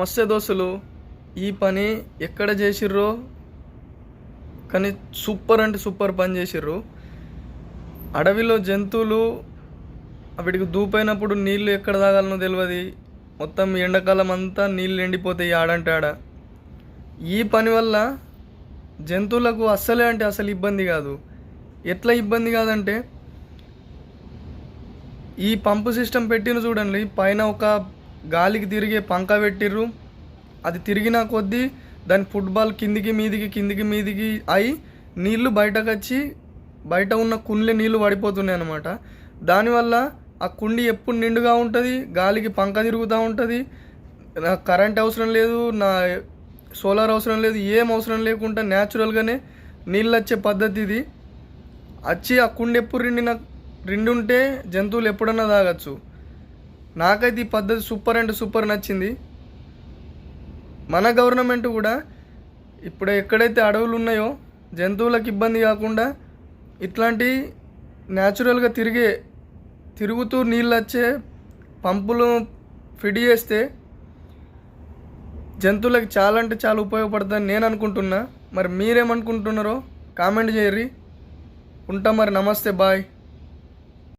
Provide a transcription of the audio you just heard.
మత్స్య దోశలు ఈ పని ఎక్కడ చేసిర్రో? కానీ సూపర్ అంటే సూపర్ పని చేసిర్రు. అడవిలో జంతువులు వాటికి దూపైనప్పుడు నీళ్ళు ఎక్కడ తాగాలనో తెలియదు మొత్తం ఎండాకాలం అంతా నీళ్ళు ఎండిపోతాయి ఆడంటే ఆడ. ఈ పని వల్ల జంతువులకు అస్సలే అంటే అసలు ఇబ్బంది కాదు. ఎట్లా ఇబ్బంది కాదంటే ఈ పంపు సిస్టమ్ పెట్టిన చూడండి పైన ఒక గాలికి తిరిగే పంక పెట్టిర్రు. అది తిరిగిన కొద్దీ దాని ఫుట్బాల్ కిందికి మీదికి కిందికి మీదికి అయి నీళ్ళు బయటకు వచ్చి బయట ఉన్న కుండ్లే నీళ్ళు పడిపోతున్నాయి అనమాట దానివల్ల ఆ కుండి ఎప్పుడు నిండుగా ఉంటుంది గాలికి పంక తిరుగుతూ ఉంటుంది. నాకు కరెంట్ అవసరం లేదు నా సోలార్ అవసరం లేదు ఏం అవసరం లేకుండా న్యాచురల్గానే నీళ్ళు వచ్చే పద్ధతి ఇది. వచ్చి ఆ కుండి ఎప్పుడు రిండిన రెండు ఉంటే జంతువులు ఎప్పుడన్నా తాగచ్చు. నాకైతే ఈ పద్ధతి సూపర్ అంటే సూపర్ నచ్చింది. మన గవర్నమెంట్ కూడా ఇప్పుడు ఎక్కడైతే అడవులు ఉన్నాయో జంతువులకు ఇబ్బంది కాకుండా ఇట్లాంటి న్యాచురల్గా తిరిగే తిరుగుతూ నీళ్ళు వచ్చే పంపులు ఫిడ్ చేస్తే జంతువులకు చాలా అంటే చాలా ఉపయోగపడుతుందని నేను అనుకుంటున్నా. మరి మీరేమనుకుంటున్నారో కామెంట్ చేయర్రి ఉంటా మరి నమస్తే బాయ్.